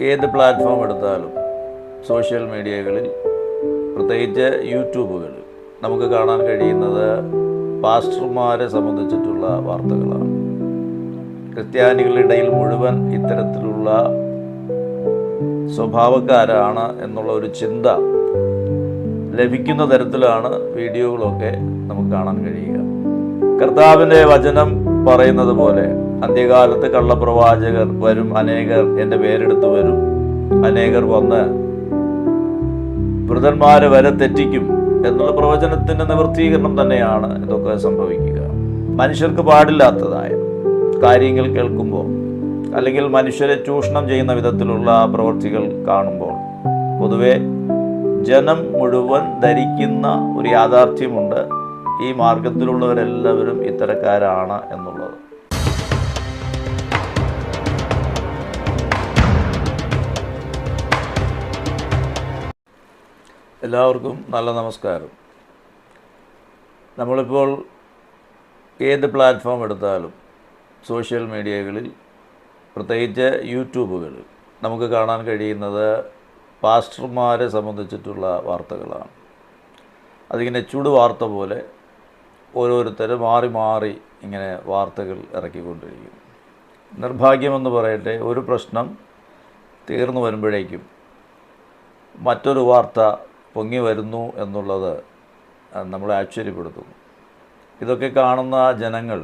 ഏത് പ്ലാറ്റ്ഫോം എടുത്താലും സോഷ്യൽ മീഡിയകളിൽ പ്രത്യേകിച്ച് യൂട്യൂബുകളിൽ നമുക്ക് കാണാൻ കഴിയുന്നത് പാസ്റ്റർമാരെ സംബന്ധിച്ചിട്ടുള്ള വാർത്തകളാണ്. ക്രിസ്ത്യാനികളുടെ ഇടയിൽ മുഴുവൻ ഇത്തരത്തിലുള്ള സ്വഭാവക്കാരാണ് എന്നുള്ള ഒരു ചിന്ത ലഭിക്കുന്ന തരത്തിലാണ് വീഡിയോകളൊക്കെ നമുക്ക് കാണാൻ കഴിയുക. കർത്താവിന്റെ വചനം പറയുന്നത് പോലെ അന്ത്യകാലത്ത് കള്ളപ്രവാചകർ വരും അനേകർ എന്റെ പേരെടുത്ത് വരും. അനേകർ വന്ന് വൃതന്മാരെ വരെ തെറ്റിക്കും എന്നുള്ള പ്രവചനത്തിന്റെ നിവൃത്തീകരണം തന്നെയാണ് ഇതൊക്കെ സംഭവിക്കുക. മനുഷ്യർക്ക് പാടില്ലാത്തതായ കാര്യങ്ങൾ കേൾക്കുമ്പോൾ അല്ലെങ്കിൽ മനുഷ്യരെ ചൂഷണം ചെയ്യുന്ന വിധത്തിലുള്ള പ്രവൃത്തികൾ കാണുമ്പോൾ പൊതുവെ ജനം മുഴുവൻ ധരിക്കുന്ന ഒരു യാഥാർത്ഥ്യമുണ്ട്. ഈ മാർഗത്തിലുള്ളവരെല്ലാവരും ഇത്തരക്കാരാണ് എന്നുള്ളത്. എല്ലാവർക്കും നല്ല നമസ്കാരം. നമ്മളിപ്പോൾ ഏത് പ്ലാറ്റ്ഫോം എടുത്താലും സോഷ്യൽ മീഡിയകളിൽ പ്രത്യേകിച്ച് യൂട്യൂബുകളിൽ നമുക്ക് കാണാൻ കഴിയുന്നത് പാസ്റ്റർമാരെ സംബന്ധിച്ചിട്ടുള്ള വാർത്തകളാണ്. അതിങ്ങനെ ചൂട് വാർത്ത പോലെ ഓരോരുത്തർ മാറി മാറി ഇങ്ങനെ വാർത്തകൾ ഇറക്കിക്കൊണ്ടിരിക്കും നിർഭാഗ്യമെന്ന് പറയട്ടെ ഒരു പ്രശ്നം തീർന്നു വരുമ്പോഴേക്കും മറ്റൊരു വാർത്ത പൊങ്ങി വരുന്നു എന്നുള്ളത് നമ്മളെ ആശ്ചര്യപ്പെടുത്തുന്നു. ഇതൊക്കെ കാണുന്ന ജനങ്ങൾ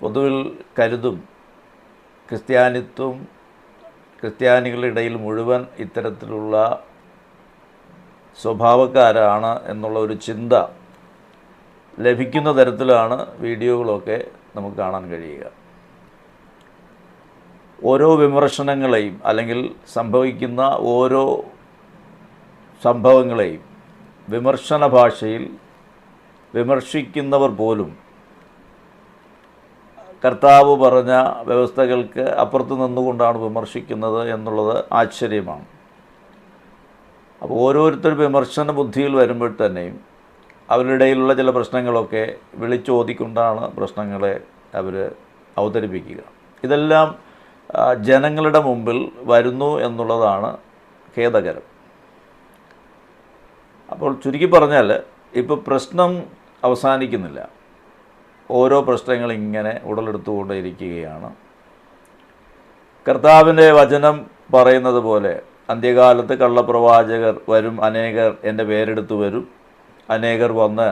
പൊതുവിൽ കരുതും ക്രിസ്ത്യാനിത്വം ക്രിസ്ത്യാനികളുടെ ഇടയിൽ മുഴുവൻ ഇത്തരത്തിലുള്ള സ്വഭാവക്കാരാണ് എന്നുള്ള ഒരു ചിന്ത ലഭിക്കുന്ന തരത്തിലാണ് വീഡിയോകളൊക്കെ നമുക്ക് കാണാൻ കഴിയുക. ഓരോ വിമർശനങ്ങളെയും അല്ലെങ്കിൽ സംഭവിക്കുന്ന ഓരോ സംഭവങ്ങളെയും വിമർശന ഭാഷയിൽ വിമർശിക്കുന്നവർ പോലും കർത്താവ് പറഞ്ഞ വ്യവസ്ഥകൾക്ക് അപ്പുറത്ത് നിന്നുകൊണ്ടാണ് വിമർശിക്കുന്നത് എന്നുള്ളത് ആശ്ചര്യമാണ്. അപ്പോൾ ഓരോരുത്തർ വിമർശന ബുദ്ധിയിൽ വരുമ്പോൾ തന്നെയും അവരുടെ ഇടയിലുള്ള ചില പ്രശ്നങ്ങളൊക്കെ വിളിച്ചോതിക്കൊണ്ടാണ് പ്രശ്നങ്ങളെ അവർ അവതരിപ്പിക്കുക. ഇതെല്ലാം ജനങ്ങളുടെ മുമ്പിൽ വരുന്നു എന്നുള്ളതാണ് ഖേദകരം. അപ്പോൾ ചുരുക്കി പറഞ്ഞാൽ ഇപ്പോൾ പ്രശ്നം അവസാനിക്കുന്നില്ല. ഓരോ പ്രശ്നങ്ങൾ ഇങ്ങനെ ഉടലെടുത്തുകൊണ്ടേയിരിക്കുകയാണ്. കർത്താവിന്റെ വചനം പറയുന്നത് പോലെ അന്ത്യകാലത്ത് കള്ളപ്രവാചകർ വരും അനേകർ എന്റെ പേരെടുത്ത് വരും. അനേകർ വന്ന്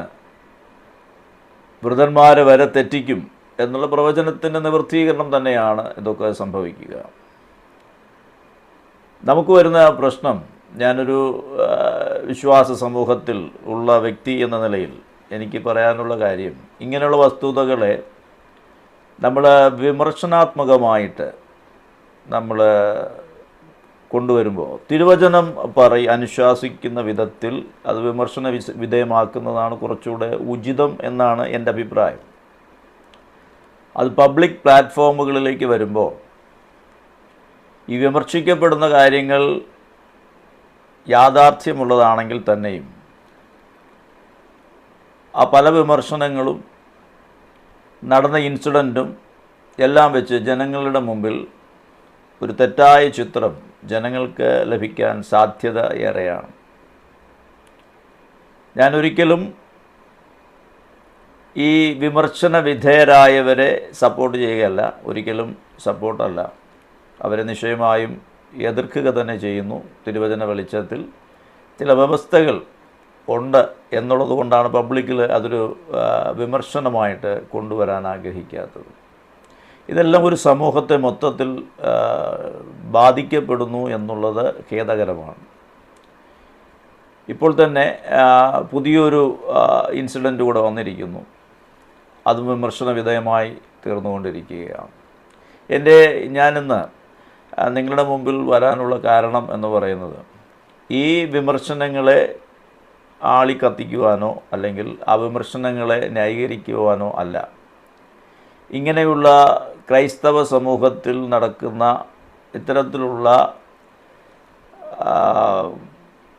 വൃതന്മാരെ വരെ തെറ്റിക്കും എന്നുള്ള പ്രവചനത്തിന്റെ നിവൃത്തീകരണം തന്നെയാണ് ഇതൊക്കെ സംഭവിക്കുക. നമുക്ക് വരുന്ന പ്രശ്നം ഞാനൊരു വിശ്വാസ സമൂഹത്തിൽ ഉള്ള വ്യക്തി എന്ന നിലയിൽ എനിക്ക് പറയാനുള്ള കാര്യം ഇങ്ങനെയുള്ള വസ്തുതകളെ നമ്മൾ വിമർശനാത്മകമായിട്ട് നമ്മൾ കൊണ്ടുവരുമ്പോൾ തിരുവചനം പറ അനുശാസിക്കുന്ന വിധത്തിൽ അത് വിമർശന വിധേയമാക്കുന്നതാണ് കുറച്ചുകൂടെ ഉചിതം എന്നാണ് എന്റെ അഭിപ്രായം. അത് പബ്ലിക് പ്ലാറ്റ്ഫോമുകളിലേക്ക് വരുമ്പോൾ ഈ വിമർശിക്കപ്പെടുന്ന കാര്യങ്ങൾ യാഥാർത്ഥ്യമുള്ളതാണെങ്കിൽ തന്നെയും ആ പല വിമർശനങ്ങളും നടന്ന ഇൻസിഡന്റും എല്ലാം വെച്ച് ജനങ്ങളുടെ മുമ്പിൽ ഒരു തെറ്റായ ചിത്രം ജനങ്ങൾക്ക് ലഭിക്കാൻ സാധ്യത ഏറെയാണ്. ഞാനൊരിക്കലും ഈ വിമർശന വിധേയരായവരെ സപ്പോർട്ട് ചെയ്യുകയല്ല. ഒരിക്കലും സപ്പോർട്ടല്ല. അവരെ നിശ്ചയമായും എതിർക്കുക തന്നെ ചെയ്യുന്നു. തിരുവചന വെളിച്ചത്തിൽ ചില വ്യവസ്ഥകൾ ഉണ്ട് എന്നുള്ളത് കൊണ്ടാണ് പബ്ലിക്കിൽ അതൊരു വിമർശനമായിട്ട് കൊണ്ടുവരാൻ ആഗ്രഹിക്കാത്തത്. ഇതെല്ലാം ഒരു സമൂഹത്തെ മൊത്തത്തിൽ ബാധിക്കപ്പെടുന്നു എന്നുള്ളത് ഖേദകരമാണ്. ഇപ്പോൾ തന്നെ പുതിയൊരു ഇൻസിഡന്റ് കൂടെ വന്നിരിക്കുന്നു. അതും വിമർശന വിധേയമായി തീർന്നുകൊണ്ടിരിക്കുകയാണ്. എന്റെ ഞാനിന്ന് നിങ്ങളുടെ മുമ്പിൽ വരാനുള്ള കാരണം എന്ന് പറയുന്നത്. ഈ വിമർശനങ്ങളെ ആളി കത്തിക്കുവാനോ അല്ലെങ്കിൽ ആ വിമർശനങ്ങളെ ന്യായീകരിക്കുവാനോ അല്ല. ഇങ്ങനെയുള്ള ക്രൈസ്തവ സമൂഹത്തിൽ നടക്കുന്ന ഇത്തരത്തിലുള്ള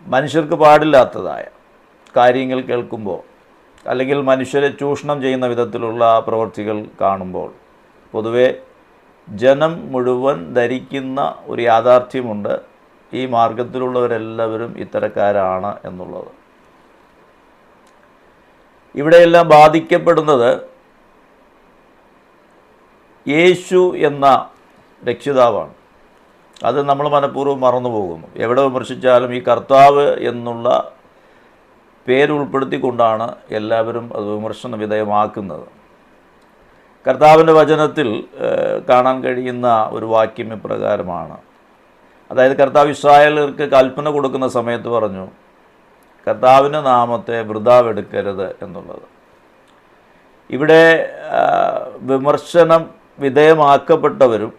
മനുഷ്യർക്ക് പാടില്ലാത്തതായ കാര്യങ്ങൾ കേൾക്കുമ്പോൾ അല്ലെങ്കിൽ മനുഷ്യരെ ചൂഷണം ചെയ്യുന്ന വിധത്തിലുള്ള പ്രവൃത്തികൾ കാണുമ്പോൾ പൊതുവെ ജനം മുഴുവൻ ധരിക്കുന്ന ഒരു യാഥാർത്ഥ്യമുണ്ട്. ഈ മാർഗത്തിലുള്ളവരെല്ലാവരും ഇത്തരക്കാരാണ് എന്നുള്ളത്. ഇവിടെയെല്ലാം ബാധിക്കപ്പെടുന്നത് യേശു എന്ന രക്ഷിതാവാണ്. അത് നമ്മൾ മനഃപൂർവം മറന്നു പോകുന്നു എവിടെ വിമർശിച്ചാലും ഈ കർത്താവ് എന്നുള്ള പേരുൾപ്പെടുത്തിക്കൊണ്ടാണ് എല്ലാവരും അത് വിമർശന വിധേയമാക്കുന്നത്. കർത്താവിന്റെ വചനത്തിൽ കാണാൻ കഴിയുന്ന ഒരു വാക്യം ഇപ്രകാരമാണ്. അതായത് കർത്താവ് ഇസ്രായേലർക്ക് കൽപ്പന കൊടുക്കുന്ന സമയത്ത് പറഞ്ഞു കർത്താവിന്റെ നാമത്തെ വൃതാവെടുക്കരുത് എന്നുള്ളത്. ഇവിടെ വിമർശനം വിധേയമാക്കപ്പെട്ടവരും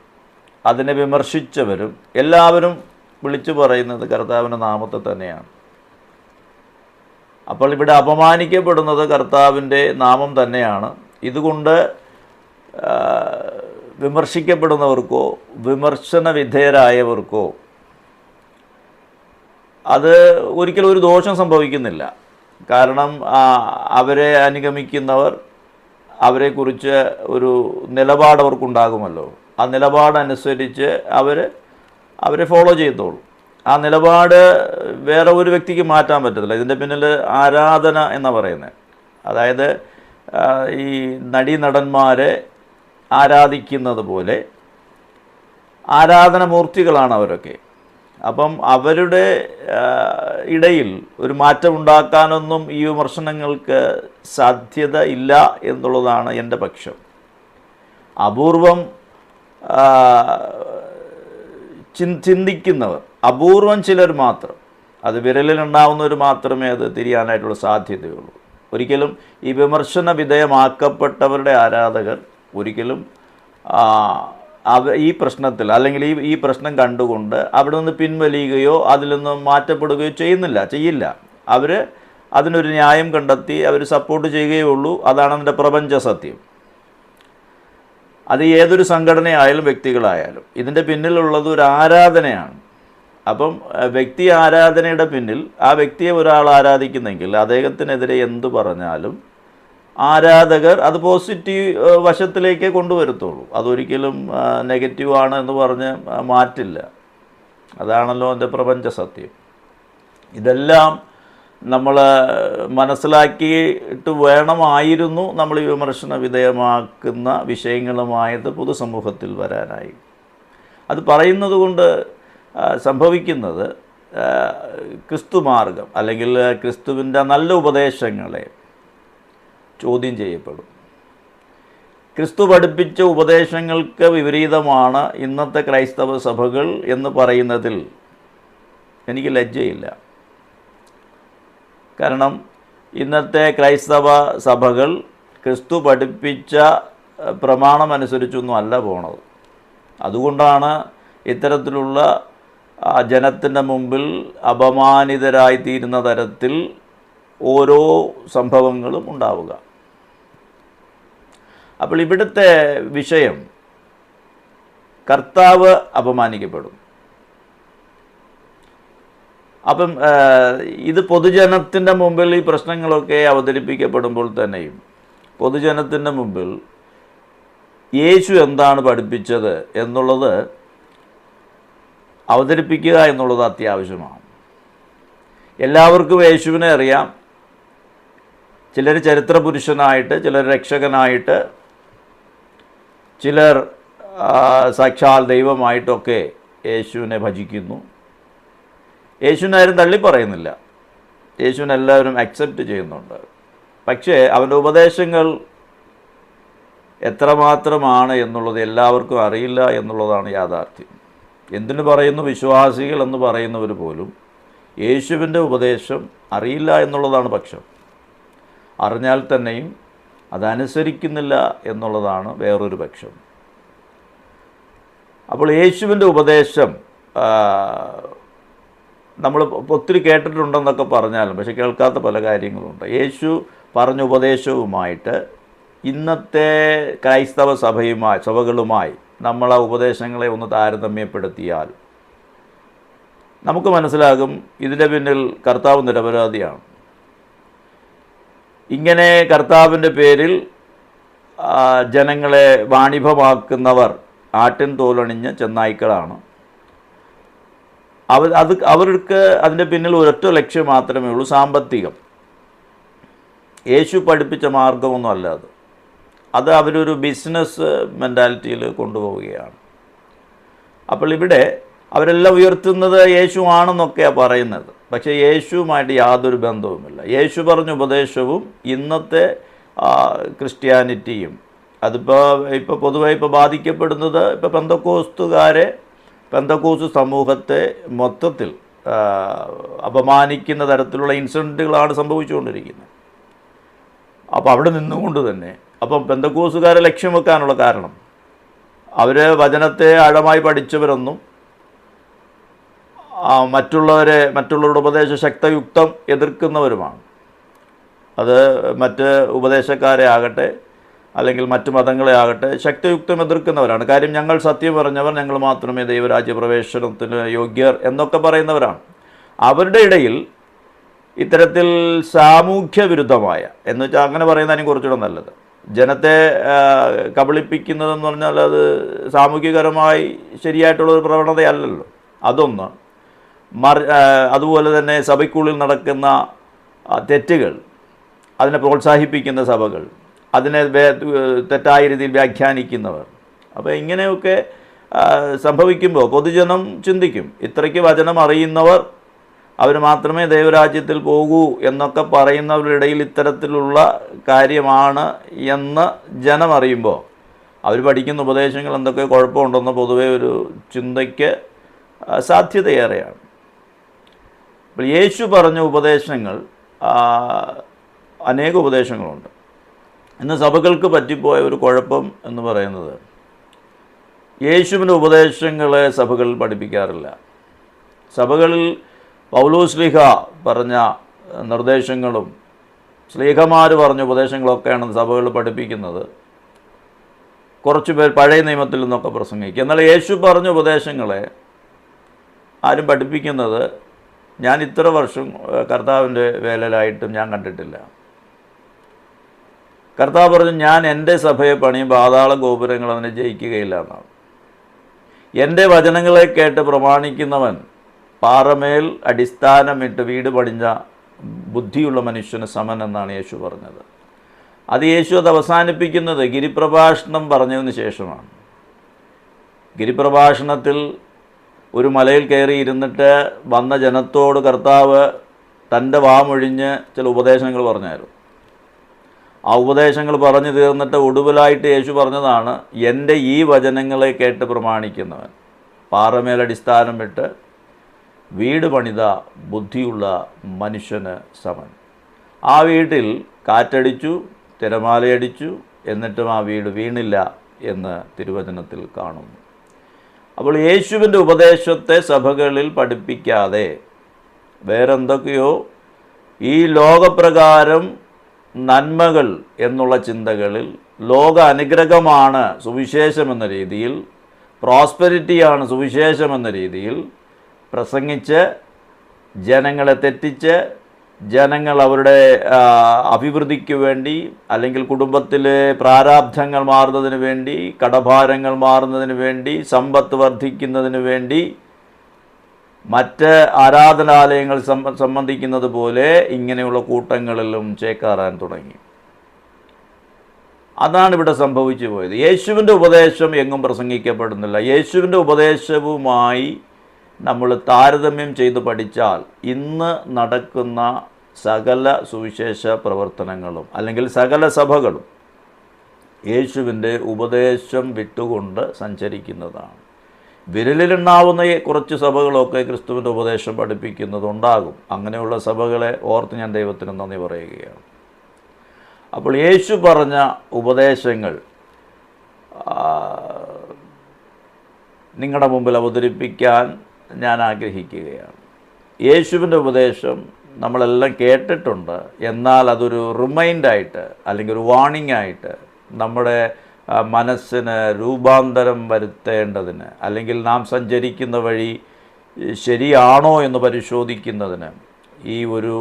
അതിനെ വിമർശിച്ചവരും എല്ലാവരും വിളിച്ചു പറയുന്നത് കർത്താവിന്റെ നാമത്തെ തന്നെയാണ്. അപ്പോൾ ഇവിടെ അപമാനിക്കപ്പെടുന്നത് കർത്താവിന്റെ നാമം തന്നെയാണ്. ഇതുകൊണ്ട് വിമർശിക്കപ്പെടുന്നവർക്കോ വിമർശന വിധേയരായവർക്കോ അത് ഒരിക്കലും ഒരു ദോഷം സംഭവിക്കുന്നില്ല. കാരണം അവരെ അനുഗമിക്കുന്നവർ അവരെക്കുറിച്ച് ഒരു നിലപാട് അവർക്കുണ്ടാകുമല്ലോ ആ നിലപാടനുസരിച്ച് അവർ അവരെ ഫോളോ ചെയ്തോളും ആ നിലപാട് വേറെ ഒരു വ്യക്തിക്ക് മാറ്റാൻ പറ്റത്തില്ല. ഇതിന്റെ പിന്നിൽ ആരാധന എന്നാണ് പറയുന്നത് അതായത് ഈ നടീനടന്മാരെ ആരാധിക്കുന്നത് പോലെ ആരാധനമൂർത്തികളാണ് അവരൊക്കെ. അപ്പം അവരുടെ ഇടയിൽ ഒരു മാറ്റം ഉണ്ടാക്കാനൊന്നും ഈ വിമർശനങ്ങൾക്ക് സാധ്യത ഇല്ല എന്നുള്ളതാണ് എന്റെ പക്ഷം. അപൂർവം ചിന്തിക്കുന്നവർ അപൂർവം ചിലർ മാത്രം അത് വിരലിലുണ്ടാവുന്നവർ മാത്രമേ അത് തിരിയാനായിട്ടുള്ള സാധ്യതയുള്ളൂ. ഒരിക്കലും ഈ വിമർശന വിധേയമാക്കപ്പെട്ടവരുടെ ആരാധകർ ഒരിക്കലും ഈ പ്രശ്നത്തിൽ അല്ലെങ്കിൽ ഈ ഈ പ്രശ്നം കണ്ടുകൊണ്ട് അവിടെ നിന്ന് പിൻവലിയുകയോ അതിൽ നിന്ന് മാറ്റപ്പെടുകയോ ചെയ്യുന്നില്ല ചെയ്യില്ല. അവർ അതിനൊരു ന്യായം കണ്ടെത്തി അവർ സപ്പോർട്ട് ചെയ്യുകയേ ഉള്ളൂ. അതാണ് അതിന്റെ പ്രപഞ്ച സത്യം. അത് ഏതൊരു സംഘടനയായാലും വ്യക്തികളായാലും. ഇതിന്റെ പിന്നിലുള്ളത് ഒരു ആരാധനയാണ്. അപ്പം വ്യക്തി ആരാധനയുടെ പിന്നിൽ ആ വ്യക്തിയെ ഒരാൾ ആരാധിക്കുന്നെങ്കിൽ അദ്ദേഹത്തിനെതിരെ എന്തു പറഞ്ഞാലും ആരാധകർ അത് പോസിറ്റീവ് വശത്തിലേക്കേ കൊണ്ടുവരത്തുള്ളൂ. അതൊരിക്കലും നെഗറ്റീവ് ആണ് എന്ന് പറഞ്ഞ് മാറ്റില്ല. അതാണല്ലോ എന്റെ പ്രപഞ്ച സത്യം. ഇതെല്ലാം നമ്മൾ മനസ്സിലാക്കിയിട്ട് വേണമായിരുന്നു നമ്മൾ ഈ വിമർശന വിധേയമാക്കുന്ന വിഷയങ്ങളുമായത് പൊതുസമൂഹത്തിൽ വരാനായി. അത് പറയുന്നത് കൊണ്ട് സംഭവിക്കുന്നത് ക്രിസ്തു മാർഗം അല്ലെങ്കിൽ ക്രിസ്തുവിന്റെ നല്ല ഉപദേശങ്ങളെ ചോദ്യം ചെയ്യപ്പെടും. ക്രിസ്തു പഠിപ്പിച്ച ഉപദേശങ്ങൾക്ക് വിപരീതമാണ് ഇന്നത്തെ ക്രൈസ്തവ സഭകൾ എന്ന് പറയുന്നതിൽ എനിക്ക് ലജ്ജയില്ല. കാരണം ഇന്നത്തെ ക്രൈസ്തവ സഭകൾ ക്രിസ്തു പഠിപ്പിച്ച പ്രമാണമനുസരിച്ചൊന്നും അല്ല പോണത്. അതുകൊണ്ടാണ് ഇത്തരത്തിലുള്ള ജനത്തിന്റെ മുമ്പിൽ അപമാനിതരായിത്തീരുന്ന തരത്തിൽ ഓരോ സംഭവങ്ങളും ഉണ്ടാവുക. അപ്പോൾ ഇവിടുത്തെ വിഷയം കർത്താവ് അപമാനിക്കപ്പെടും. അപ്പം ഇത് പൊതുജനത്തിന്റെ മുമ്പിൽ ഈ പ്രശ്നങ്ങളൊക്കെ അവതരിപ്പിക്കപ്പെടുമ്പോൾ തന്നെയും പൊതുജനത്തിന്റെ മുമ്പിൽ യേശു എന്താണ് പഠിപ്പിച്ചത് എന്നുള്ളത് അവതരിപ്പിക്കുക എന്നുള്ളത് അത്യാവശ്യമാണ്. എല്ലാവർക്കും യേശുവിനെ അറിയാം. ചിലർ ചരിത്ര പുരുഷനായിട്ട് ചിലർ രക്ഷകനായിട്ട് ചിലർ സാക്ഷാൽ ദൈവമായിട്ടൊക്കെ യേശുവിനെ ഭജിക്കുന്നു. യേശുവിനെ ആരും തള്ളി പറയുന്നില്ല യേശുവിനെ എല്ലാവരും അക്സെപ്റ്റ് ചെയ്യുന്നുണ്ട്. പക്ഷേ അവന്റെ ഉപദേശങ്ങൾ എത്രമാത്രമാണ് എന്നുള്ളത് എല്ലാവർക്കും അറിയില്ല എന്നുള്ളതാണ് യാഥാർത്ഥ്യം. എന്തിനു പറയുന്നു? വിശ്വാസികൾ എന്ന് പറയുന്നവർ പോലും യേശുവിന്റെ ഉപദേശം അറിയില്ല എന്നുള്ളതാണ് പക്ഷം. അറിഞ്ഞാൽ തന്നെയും അതനുസരിക്കുന്നില്ല എന്നുള്ളതാണ് വേറൊരു പക്ഷം. അപ്പോൾ യേശുവിന്റെ ഉപദേശം നമ്മൾ ഒത്തിരി കേട്ടിട്ടുണ്ടെന്നൊക്കെ പറഞ്ഞാലും പക്ഷെ കേൾക്കാത്ത പല കാര്യങ്ങളുണ്ട്. യേശു പറഞ്ഞ ഉപദേശവുമായിട്ട് ഇന്നത്തെ ക്രൈസ്തവ സഭയുമായി സഭകളുമായി നമ്മൾ ആ ഉപദേശങ്ങളെ ഒന്ന് താരതമ്യപ്പെടുത്തിയാൽ നമുക്ക് മനസ്സിലാകും ഇതിന്റെ പിന്നിൽ കർത്താവ് നിരപരാധിയാണ്. ഇങ്ങനെ കർത്താവിന്റെ പേരിൽ ജനങ്ങളെ വാണിഭമാക്കുന്നവർ ആട്ടിൻ തോലണിഞ്ഞ ചെന്നായ്ക്കളാണ്. അവർ അത് അവർക്ക് അതിന്റെ പിന്നിൽ ഒരൊറ്റ ലക്ഷ്യം മാത്രമേ ഉള്ളൂ സാമ്പത്തികം. യേശു പഠിപ്പിച്ച മാർഗമൊന്നും അല്ല അത്. അത് അവരൊരു ബിസിനസ് മെന്റാലിറ്റിയിൽ കൊണ്ടുപോവുകയാണ്. അപ്പോൾ ഇവിടെ അവരെല്ലാം ഉയർത്തുന്നത് യേശു ആണെന്നൊക്കെയാണ് പറയുന്നത്. പക്ഷേ യേശുവുമായിട്ട് യാതൊരു ബന്ധവുമില്ല. യേശു പറഞ്ഞ ഉപദേശവും ഇന്നത്തെ ക്രിസ്ത്യാനിറ്റിയും. അതിപ്പോൾ ഇപ്പോൾ പൊതുവായി ഇപ്പോൾ ബാധിക്കപ്പെടുന്നത് ഇപ്പോൾ പെന്തക്കോസ്തുകാരെ പെന്തക്കോസ് സമൂഹത്തെ മൊത്തത്തിൽ അപമാനിക്കുന്ന തരത്തിലുള്ള ഇൻസിഡന്റുകളാണ് സംഭവിച്ചുകൊണ്ടിരിക്കുന്നത്. അപ്പോൾ അവിടെ നിന്നുകൊണ്ട് തന്നെ അപ്പം പെന്തക്കോസുകാരെ ലക്ഷ്യം വെക്കാനുള്ള കാരണം അവർ വചനത്തെ ആഴമായി പഠിച്ചവരൊന്നും മറ്റുള്ളവരെ മറ്റുള്ളവരുടെ ഉപദേശ ശക്തയുക്തം എതിർക്കുന്നവരുമാണ്. അത് മറ്റ് ഉപദേശക്കാരെ ആകട്ടെ അല്ലെങ്കിൽ മറ്റ് മതങ്ങളെ ആകട്ടെ ശക്തിയുക്തം എതിർക്കുന്നവരാണ്. കാര്യം ഞങ്ങൾ സത്യം പറഞ്ഞവർ ഞങ്ങൾ മാത്രമേ ദൈവരാജ്യ പ്രവേശനത്തിന് യോഗ്യർ എന്നൊക്കെ പറയുന്നവരാണ്. അവരുടെ ഇടയിൽ ഇത്തരത്തിൽ സാമൂഹ്യ വിരുദ്ധമായ എന്ന് വെച്ചാൽ അങ്ങനെ പറയുന്നതിനും കുറച്ചുകൂടെ നല്ലത്. ജനത്തെ കബളിപ്പിക്കുന്നതെന്ന് പറഞ്ഞാൽ അത് സാമൂഹികപരമായി ശരിയായിട്ടുള്ളൊരു പ്രവണതയല്ലല്ലോ. അതൊന്ന്. മറി അതുപോലെ തന്നെ സഭയ്ക്കുള്ളിൽ നടക്കുന്ന തെറ്റുകൾ അതിനെ പ്രോത്സാഹിപ്പിക്കുന്ന സഭകൾ അതിനെ തെറ്റായ രീതിയിൽ വ്യാഖ്യാനിക്കുന്നവർ. അപ്പോൾ ഇങ്ങനെയൊക്കെ സംഭവിക്കുമ്പോൾ പൊതുജനം ചിന്തിക്കും ഇത്രയ്ക്ക് വചനം അറിയുന്നവർ അവർ മാത്രമേ ദൈവരാജ്യത്തിൽ പോകൂ എന്നൊക്കെ പറയുന്നവരുടെ ഇടയിൽ ഇത്തരത്തിലുള്ള കാര്യമാണ് എന്ന് ജനം അറിയുമ്പോൾ അവർ പഠിക്കുന്ന ഉപദേശങ്ങൾ എന്തൊക്കെ കുഴപ്പമുണ്ടെന്ന് പൊതുവേ ഒരു ചിന്തയ്ക്ക് സാധ്യതയേറെയാണ്. അപ്പോൾ യേശു പറഞ്ഞ ഉപദേശങ്ങൾ അനേക ഉപദേശങ്ങളുണ്ട്. ഇന്ന് സഭകൾക്ക് പറ്റിപ്പോയ ഒരു കുഴപ്പം എന്ന് പറയുന്നത് യേശുവിന്റെ ഉപദേശങ്ങളെ സഭകളിൽ പഠിപ്പിക്കാറില്ല. സഭകളിൽ പൗലോസ്ലിഹ പറഞ്ഞ നിർദ്ദേശങ്ങളും സ്ലീഹമാർ പറഞ്ഞ ഉപദേശങ്ങളൊക്കെയാണ് സഭകളിൽ പഠിപ്പിക്കുന്നത്. കുറച്ച് പേർ പഴയ നിയമത്തിൽ നിന്നൊക്കെ പ്രസംഗിക്കുക എന്നാൽ യേശു പറഞ്ഞ ഉപദേശങ്ങളെ ആരും പഠിപ്പിക്കുന്നത് ഞാൻ ഇത്ര വർഷം കർത്താവിന്റെ വേലയിലായിട്ടും ഞാൻ കണ്ടിട്ടില്ല. കർത്താവ് പറഞ്ഞു ഞാൻ എന്റെ സഭയെ പണിയും പാതാള ഗോപുരങ്ങൾ അതിനെ ജയിക്കുകയില്ല എന്നാണ്. എന്റെ വചനങ്ങളെ കേട്ട് പ്രമാണിക്കുന്നവൻ പാറമേൽ അടിസ്ഥാനമിട്ട് വീട് പണിഞ്ഞ ബുദ്ധിയുള്ള മനുഷ്യന് സമൻ എന്നാണ് യേശു പറഞ്ഞത്. അത് യേശു അത് അവസാനിപ്പിക്കുന്നത് ഗിരിപ്രഭാഷണം പറഞ്ഞതിന് ശേഷമാണ്. ഗിരിപ്രഭാഷണത്തിൽ ഒരു മലയിൽ കയറി ഇരുന്നിട്ട് വന്ന ജനത്തോട് കർത്താവ് തന്റെ വാമൊഴിഞ്ഞ് ചില ഉപദേശങ്ങൾ പറഞ്ഞായിരുന്നു. ആ ഉപദേശങ്ങൾ പറഞ്ഞു തീർന്നിട്ട് ഒടുവിലായിട്ട് യേശു പറഞ്ഞതാണ് എന്റെ ഈ വചനങ്ങളെ കേട്ട് പ്രമാണിക്കുന്നവൻ പാറമേലടിസ്ഥാനം വിട്ട് വീട് പണിത ബുദ്ധിയുള്ള മനുഷ്യന് സമൻ. ആ വീട്ടിൽ കാറ്റടിച്ചു തിരമാലയടിച്ചു എന്നിട്ടും ആ വീട് വീണില്ല എന്ന് തിരുവചനത്തിൽ കാണുന്നു. അപ്പോൾ യേശുവിന്റെ ഉപദേശത്തെ സഭകളിൽ പഠിപ്പിക്കാതെ വേറെന്തൊക്കെയോ ഈ ലോകപ്രകാരം നന്മകൾ എന്നുള്ള ചിന്തകളിൽ ലോക അനുഗ്രഹമാണ് സുവിശേഷം എന്ന രീതിയിൽ പ്രോസ്പെരിറ്റിയാണ് സുവിശേഷം എന്ന രീതിയിൽ പ്രസംഗിച്ച് ജനങ്ങളെ തെറ്റിച്ച് ജനങ്ങൾ അവരുടെ അഭിവൃദ്ധിക്ക് വേണ്ടി അല്ലെങ്കിൽ കുടുംബത്തിലെ പ്രാരാബ്ധങ്ങൾ മാറുന്നതിന് വേണ്ടി കടഭാരങ്ങൾ മാറുന്നതിന് വേണ്ടി സമ്പത്ത് വർദ്ധിക്കുന്നതിന് വേണ്ടി മറ്റ് ആരാധനാലയങ്ങൾ സംബ- സംബന്ധിക്കുന്നത് പോലെ ഇങ്ങനെയുള്ള കൂട്ടങ്ങളിലും ചേക്കാറാൻ തുടങ്ങി. അതാണ് ഇവിടെ സംഭവിച്ചു പോയത്. യേശുവിന്റെ ഉപദേശം എങ്ങും പ്രസംഗിക്കപ്പെടുന്നില്ല. യേശുവിന്റെ ഉപദേശവുമായി നമ്മൾ താരതമ്യം ചെയ്ത് പഠിച്ചാൽ ഇന്ന് നടക്കുന്ന സകല സുവിശേഷ പ്രവർത്തനങ്ങളും അല്ലെങ്കിൽ സകല സഭകളും യേശുവിന്റെ ഉപദേശം വിട്ടുകൊണ്ട് സഞ്ചരിക്കുന്നതാണ്. വിരലിലുണ്ടാവുന്ന കുറച്ച് സഭകളൊക്കെ ക്രിസ്തുവിന്റെ ഉപദേശം പഠിപ്പിക്കുന്നതുണ്ടാകും. അങ്ങനെയുള്ള സഭകളെ ഓർത്ത് ഞാൻ ദൈവത്തിന് നന്ദി പറയുകയാണ്. അപ്പോൾ യേശു പറഞ്ഞ ഉപദേശങ്ങൾ നിങ്ങളുടെ മുമ്പിൽ അവതരിപ്പിക്കാൻ ഞാൻ ആഗ്രഹിക്കുകയാണ് യേശുവിന്റെ ഉപദേശം നമ്മളെല്ലാം കേട്ടിട്ടുണ്ട്. എന്നാൽ അതൊരു റിമൈൻഡായിട്ട് അല്ലെങ്കിൽ ഒരു വാണിംഗ് ആയിട്ട് നമ്മുടെ മനസ്സിന് രൂപാന്തരം വരുത്തേണ്ടതിന് അല്ലെങ്കിൽ നാം സഞ്ചരിക്കുന്ന വഴി ശരിയാണോ എന്ന് പരിശോധിക്കുന്നതിന് ഈ ഒരു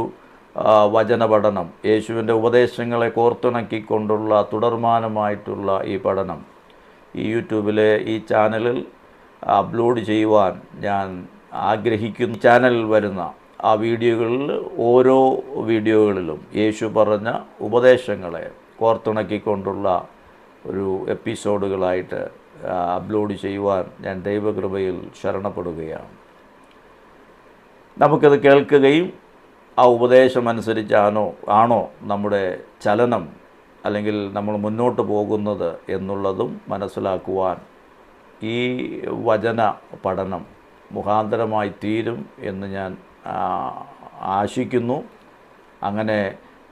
വചന പഠനം യേശുവിന്റെ ഉപദേശങ്ങളെ കോർത്തിണക്കിക്കൊണ്ടുള്ള തുടർമാനമായിട്ടുള്ള ഈ പഠനം ഈ യൂട്യൂബിലെ ഈ ചാനലിൽ അപ്ലോഡ് ചെയ്യുവാൻ ഞാൻ ആഗ്രഹിക്കുന്ന. ചാനൽ വരുന്ന ആ വീഡിയോകളിൽ ഓരോ വീഡിയോകളിലും യേശു പറഞ്ഞ ഉപദേശങ്ങളെ കോർത്തിണക്കിക്കൊണ്ടുള്ള ഒരു എപ്പിസോഡുകളായിട്ട് അപ്ലോഡ് ചെയ്യുവാൻ ഞാൻ ദൈവകൃപയിൽ ശരണപ്പെടുകയാണ്. നമുക്കത് കേൾക്കുകയും ആ ഉപദേശം അനുസരിച്ചാണോ ആണോ നമ്മുടെ ചലനം അല്ലെങ്കിൽ നമ്മൾ മുന്നോട്ട് പോകുന്നത് എന്നുള്ളതും മനസ്സിലാക്കുവാൻ ഈ വചന പഠനം മുഖാന്തരമായി തീരും എന്ന് ഞാൻ ആശിക്കുന്നു. അങ്ങനെ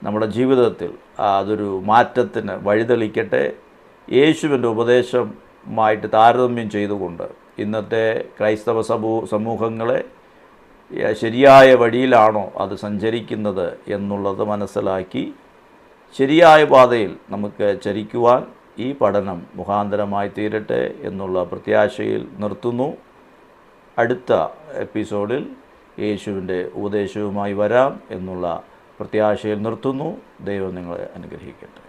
നമ്മുടെ ജീവിതത്തിൽ അതൊരു മാറ്റത്തിന് വഴിതെളിക്കട്ടെ. യേശുവിന്റെ ഉപദേശമായിട്ട് താരതമ്യം ചെയ്തുകൊണ്ട് ഇന്നത്തെ ക്രൈസ്തവ സമൂ സമൂഹങ്ങളെ ശരിയായ വഴിയിലാണോ അത് സഞ്ചരിക്കുന്നത് എന്നുള്ളത് മനസ്സിലാക്കി ശരിയായ പാതയിൽ നമുക്ക് ചരിക്കുവാൻ ഈ പഠനം മുഖാന്തരമായി തീരട്ടെ എന്നുള്ള പ്രത്യാശയിൽ നിർത്തുന്നു. അടുത്ത എപ്പിസോഡിൽ യേശുവിന്റെ ഉപദേശവുമായി വരാം എന്നുള്ള പ്രത്യാശയിൽ നിർത്തുന്നു. ദൈവം നിങ്ങളെ അനുഗ്രഹിക്കട്ടെ.